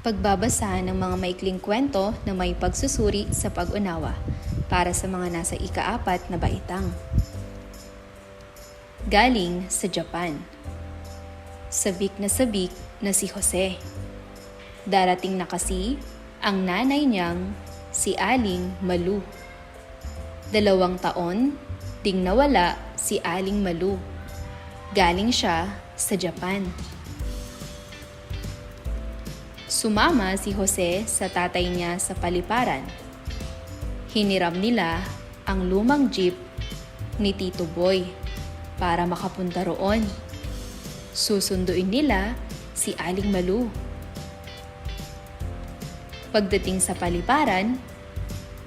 Pagbabasa ng mga maikling kwento na may pagsusuri sa pag-unawa para sa mga nasa ikaapat na baitang. Galing sa Japan. Sabik na sabik na si Jose. Darating na kasi ang nanay niyang si Aling Malu. Dalawang taon ding nawala si Aling Malu. Galing siya sa Japan. Sumama si Jose sa tatay niya sa paliparan. Hiniram nila ang lumang jeep ni Tito Boy para makapunta roon. Susunduin nila si Aling Malu. Pagdating sa paliparan,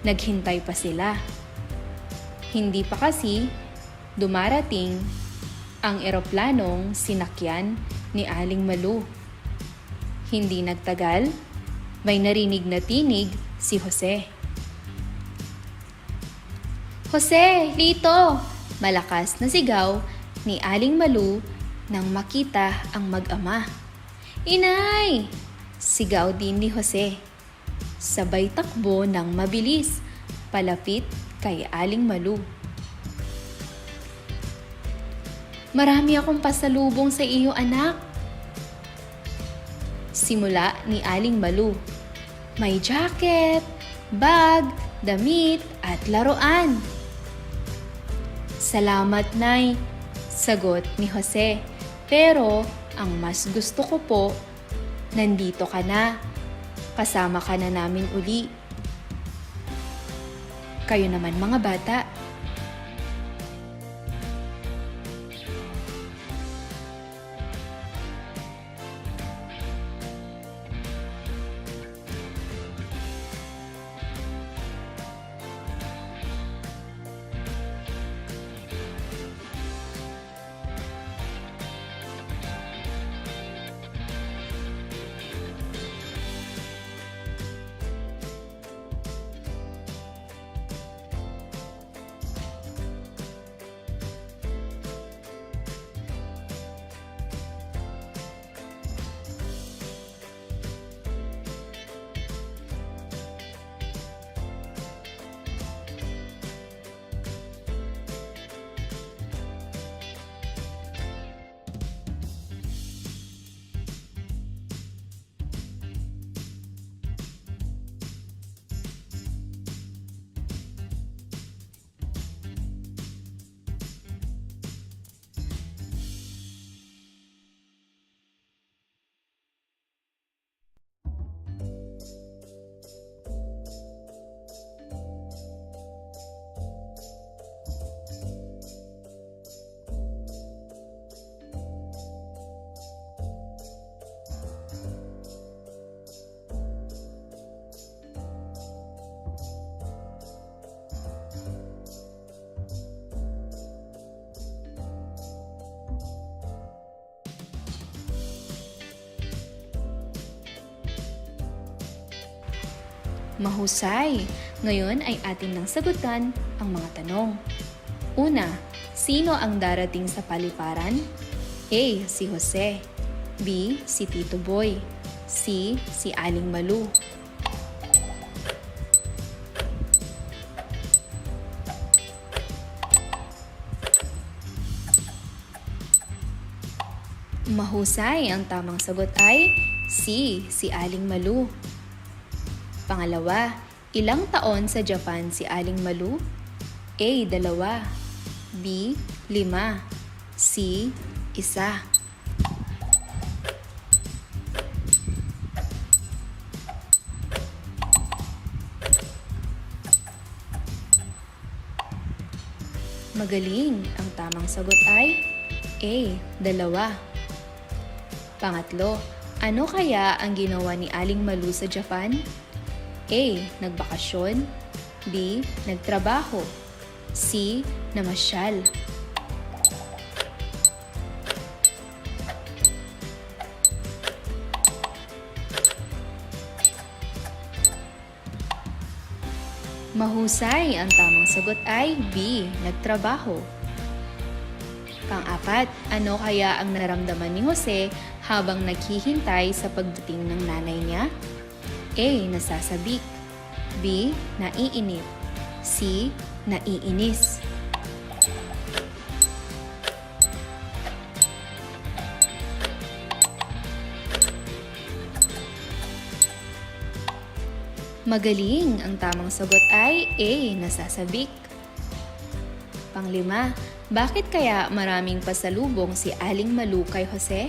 naghintay pa sila. Hindi pa kasi dumarating ang eroplanong sinakyan ni Aling Malu. Hindi nagtagal, may narinig na tinig si Jose. Jose, Lito! Malakas na sigaw ni Aling Malu nang makita ang mag-ama. Inay! Sigaw din ni Jose. Sabay takbo ng mabilis, palapit kay Aling Malu. Marami akong pasalubong sa iyo anak. Simula ni Aling Malu. May jacket, bag, damit at laruan. Salamat, Nay, sagot ni Jose. Pero ang mas gusto ko po, nandito ka na. Kasama ka na namin uli. Kayo naman mga bata, Mahusay! Ngayon ay atin nang sagutan ang mga tanong. Una, sino ang darating sa paliparan? A. Si Jose B. Si Tito Boy C. Si Aling Malu Mahusay, ang tamang sagot ay C. Si Aling Malu. Pangalawa, ilang taon sa Japan si Aling Malu? A. Dalawa B. Lima C. Isa Magaling! Ang tamang sagot ay A. Dalawa Pangatlo, ano kaya ang ginawa ni Aling Malu sa Japan? A. Nagbakasyon B. Nagtrabaho C. Namasyal Mahusay, ang tamang sagot ay B. Nagtrabaho. Pang-apat, ano kaya ang naramdaman ni Jose habang naghihintay sa pagdating ng nanay niya? A. Nasasabik B. Naiinip C. Naiinis Magaling! Ang tamang sagot ay A. Nasasabik. Panglima, bakit kaya maraming pasalubong si Aling Malu kay Jose?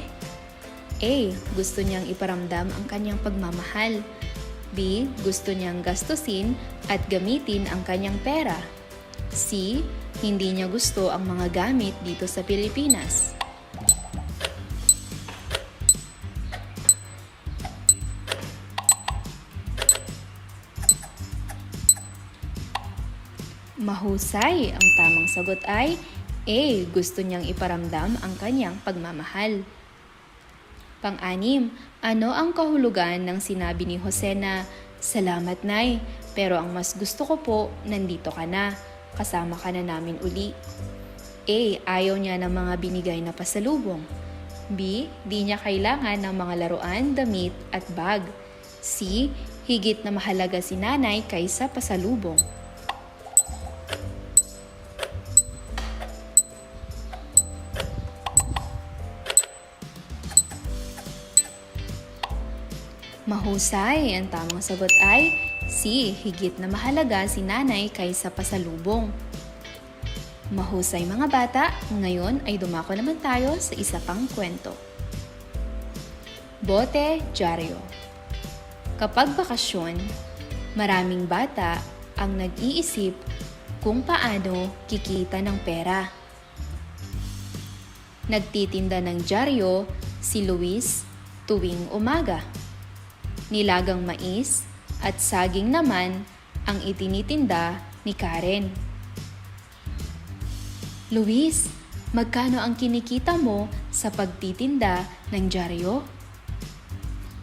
A. Gusto niyang iparamdam ang kanyang pagmamahal. B. Gusto niyang gastusin at gamitin ang kanyang pera. C. Hindi niya gusto ang mga gamit dito sa Pilipinas. Mahusay. Ang tamang sagot ay A. Gusto niyang iparamdam ang kanyang pagmamahal. Pang-anim, ano ang kahulugan ng sinabi ni Jose na, Salamat, Nay, pero ang mas gusto ko po, nandito ka na. Kasama ka na namin uli. A. Ayaw niya ng mga binigay na pasalubong. B. Di niya kailangan ng mga laruan, damit at bag. C. Higit na mahalaga si nanay kaysa pasalubong. Mahusay, ang tamang sagot ay C. Higit na mahalaga si nanay kaysa pasalubong. Mahusay mga bata, ngayon ay dumako naman tayo sa isa pang kwento. Bote Diaryo Kapag bakasyon, maraming bata ang nag-iisip kung paano kikita ng pera. Nagtitinda ng dyaryo si Luis tuwing umaga. Nilagang mais at saging naman ang itinitinda ni Karen. Luis, magkano ang kinikita mo sa pagtitinda ng dyaryo?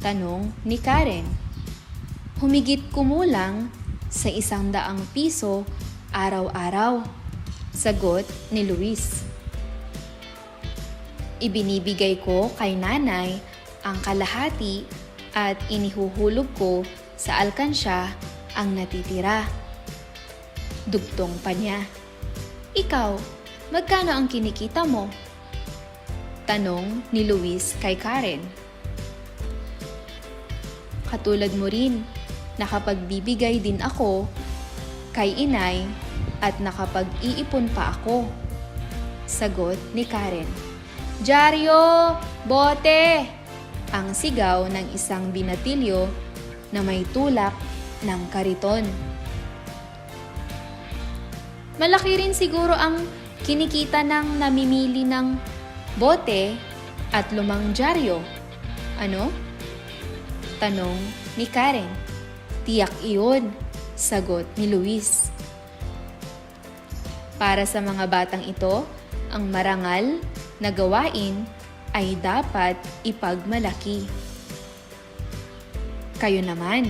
Tanong ni Karen. Humigit kumulang sa isang daang piso araw-araw. Sagot ni Luis. Ibinibigay ko kay nanay ang kalahati at inihuhulog ko sa alkansya ang natitira. Dugtong pa niya. Ikaw, magkano ang kinikita mo? Tanong ni Luis kay Karen. Katulad mo rin, nakapagbibigay din ako kay inay at nakapag-iipon pa ako. Sagot ni Karen. Jaryo! Bote! Ang sigaw ng isang binatilyo na may tulak ng kariton. Malaki rin siguro ang kinikita ng namimili ng bote at lumang dyaryo. Ano? Tanong ni Karen. Tiyak iyon, sagot ni Luis. Para sa mga batang ito, ang marangal na gawain ay dapat ipagmalaki. Kayo naman,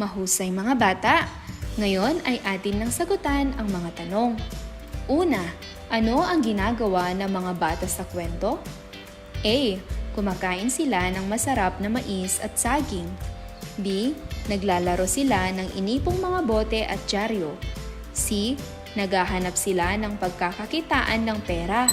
Mahusay mga bata! Ngayon ay atin nang sagutan ang mga tanong. Una, ano ang ginagawa ng mga bata sa kwento? A. Kumakain sila ng masarap na mais at saging. B. Naglalaro sila ng inipong mga bote at dyaryo. C. Naghahanap sila ng pagkakakitaan ng pera.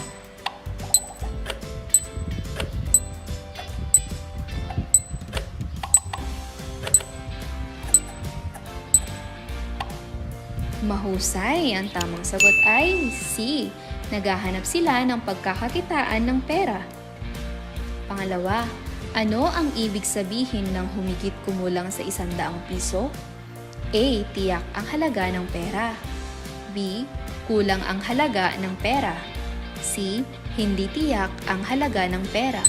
Mahusay, ang tamang sagot ay C. Naghahanap sila ng pagkakakitaan ng pera. Pangalawa, ano ang ibig sabihin ng humigit kumulang sa isandaang piso? A. Tiyak ang halaga ng pera. B. Kulang ang halaga ng pera. C. Hindi tiyak ang halaga ng pera.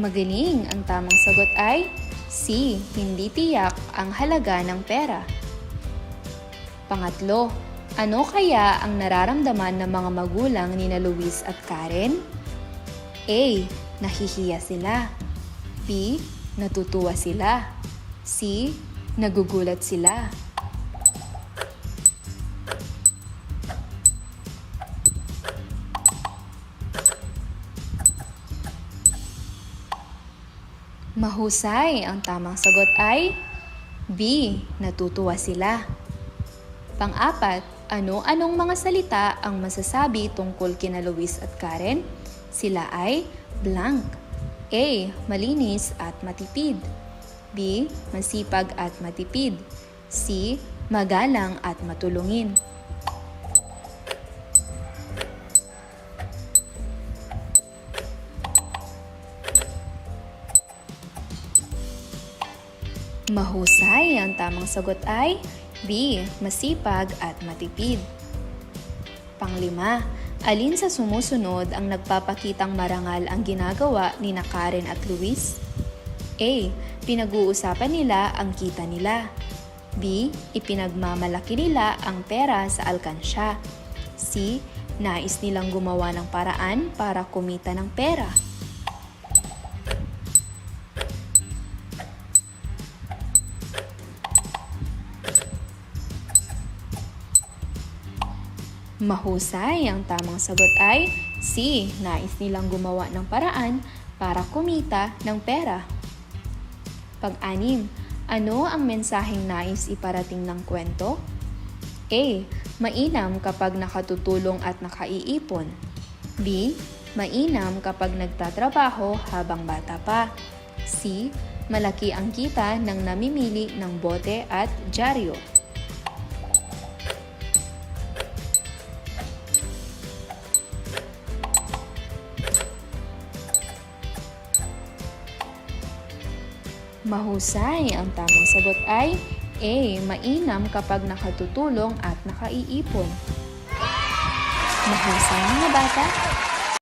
Magaling, ang tamang sagot ay C. Hindi tiyak ang halaga ng pera. Pangatlo, ano kaya ang nararamdaman ng mga magulang ni na Luis at Karen? A. Nahihiya sila. B. Natutuwa sila. C. Nagugulat sila. Mahusay, ang tamang sagot ay B. Natutuwa sila. Pang-apat, ano-anong mga salita ang masasabi tungkol kina Luis at Karen? Sila ay blank. A. Malinis at matipid. B. Masipag at matipid. C. Magalang at matulungin. Mahusay, ang tamang sagot ay B. Masipag at matipid. Panglima, alin sa sumusunod ang nagpapakitang marangal ang ginagawa ni na Karen at Luis? A. Pinag-uusapan nila ang kita nila. B. Ipinagmamalaki nila ang pera sa alkansya. C. Nais nilang gumawa ng paraan para kumita ng pera. Mahusay, ang tamang sagot ay C. Nais nilang gumawa ng paraan para kumita ng pera. Pag-anim, ano ang mensaheng nais iparating ng kwento? A. Mainam kapag nakatutulong at nakaiipon. B. Mainam kapag nagtatrabaho habang bata pa. C. Malaki ang kita ng namimili ng bote at dyaryo. Mahusay, ang tamang sagot ay A. Mainam kapag nakatutulong at nakaiipon. Mahusay mga bata,